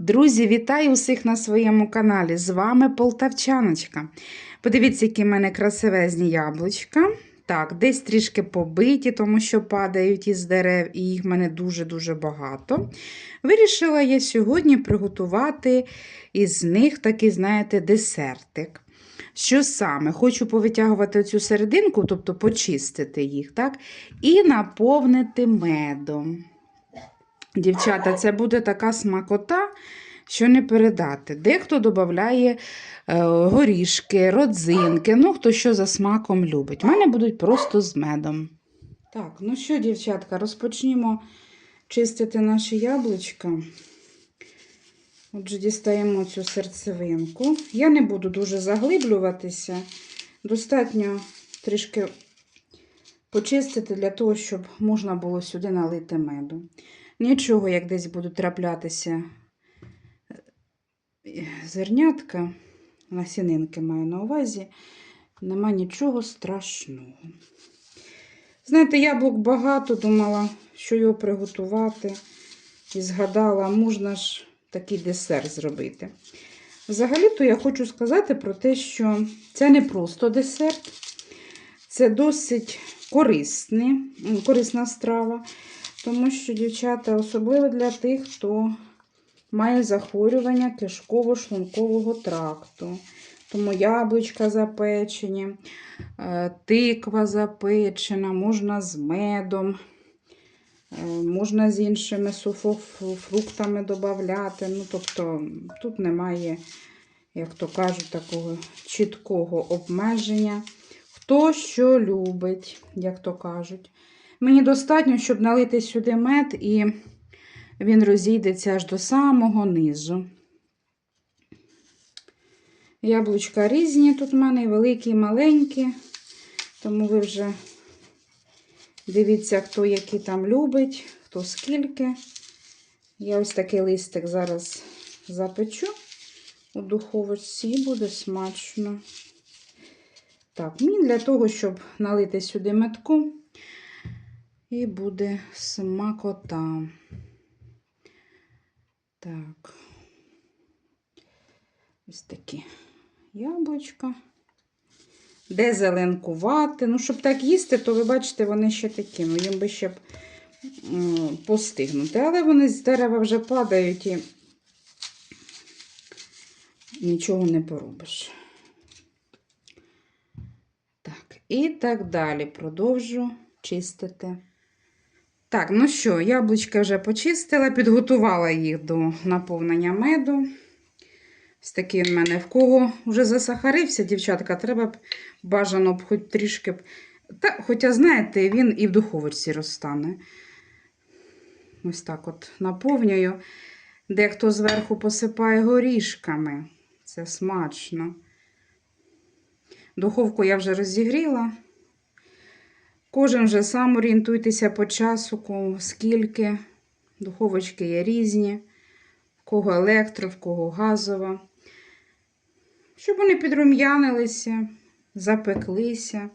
Друзі, вітаю усіх на своєму каналі. З вами Полтавчаночка. Подивіться, які в мене красивезні яблучка. Так, десь трішки побиті, тому що падають із дерев, і їх в мене дуже-дуже багато. Вирішила я сьогодні приготувати із них такий, знаєте, десертик. Що саме? Хочу повитягувати цю серединку, тобто почистити їх, так? І наповнити медом. Дівчата, це буде така смакота, що не передати. Дехто додає е, горішки, родзинки, ну хто що за смаком любить. У мене будуть просто з медом. Так, ну що, дівчатка, розпочнімо чистити наші яблучка. Отже, дістаємо цю серцевинку. Я не буду дуже заглиблюватися. Достатньо трішки почистити для того, щоб можна було сюди налити меду. Нічого, як десь будуть траплятися е, зернятка, насінинки маю на увазі, нема нічого страшного. Знаєте, яблук багато, думала, що його приготувати. І згадала, можна ж такий десерт зробити. Взагалі-то я хочу сказати про те, що це не просто десерт, це досить корисний, корисна страва. Тому що, дівчата, особливо для тих, хто має захворювання кишково-шлункового тракту. Тому яблучка запечені, е, тиква запечена, можна з медом, е, можна з іншими суфофруктами додати. Ну, тобто, тут немає, як то кажуть, такого чіткого обмеження. Хто що любить, як то кажуть. Мені достатньо, щоб налити сюди мед, і він розійдеться аж до самого низу. Яблучка різні тут в мене, великі, і маленькі, тому ви вже дивіться, хто які там любить, хто скільки. Я ось такий листик зараз запечу у духовочці і буде смачно. Так, мені для того, щоб налити сюди метку, і буде смакота. Так. Ось такі яблучка. Де зеленкувати. Ну, щоб так їсти, то ви бачите, вони ще такі. Ну, їм би ще б постигнути. Але вони з дерева вже падають і нічого не поробиш. Так, і так далі продовжу чистити. Так, ну що, яблучка вже почистила, підготувала їх до наповнення меду. Ось такий в мене в кого вже засахарився, дівчатка, треба б бажано б хоч трішки. Та, хоча, знаєте, він і в духовочці розтане. Ось так от наповнюю. Дехто зверху посипає горішками. Це смачно. Духовку я вже розігріла. Кожен вже сам орієнтуйтеся по часу, скільки. Духовочки є різні, в кого електро, в кого газова. Щоб вони підрум'янилися, запеклися,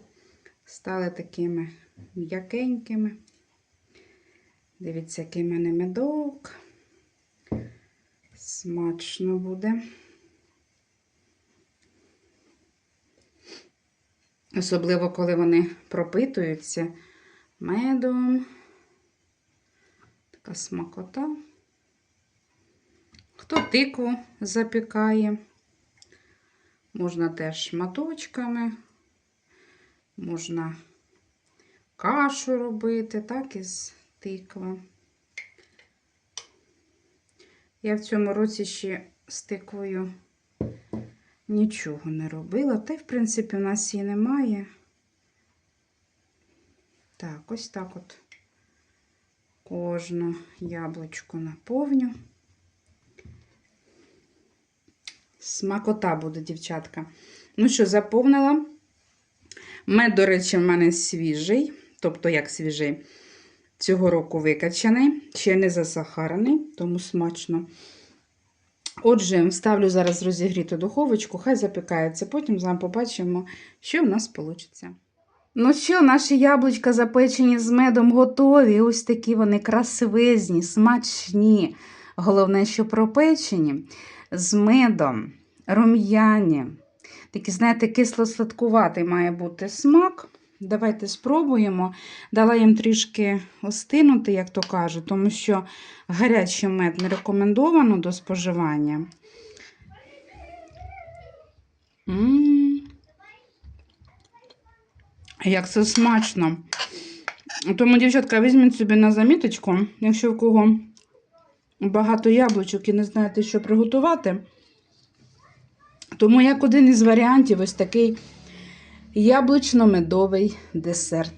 стали такими м'якенькими. Дивіться, який в мене медок. Смачно буде. Особливо, коли вони пропитуються медом. Така смакота. Хто тикву запікає, можна теж шматочками, можна кашу робити, так із тикви. Я в цьому році ще з тиквою нічого не робила. Та й, в принципі, у нас її немає. Так, ось так от кожну яблучко наповню. Смакота буде, дівчатка. Ну що, заповнила. Мед, до речі, в мене свіжий, тобто як свіжий, цього року викачаний, ще не засахарений, тому смачно. Отже, ставлю зараз розігріту духовочку, хай запікається, потім з вами побачимо, що в нас вийде. Ну що, наші яблучка запечені з медом готові. Ось такі вони красивезні, смачні. Головне, що пропечені з медом, рум'яні. Такий, знаєте, кисло-сладкуватий має бути смак. Давайте спробуємо. Дала їм трішки остинути, як то кажуть, тому що гарячий мед не рекомендовано до споживання. М. Як це смачно. Тому, дівчатка, візьміть собі на заміточку, якщо в кого багато яблучок і не знаєте, що приготувати. Тому як один із варіантів ось такий яблучно-медовий десерт.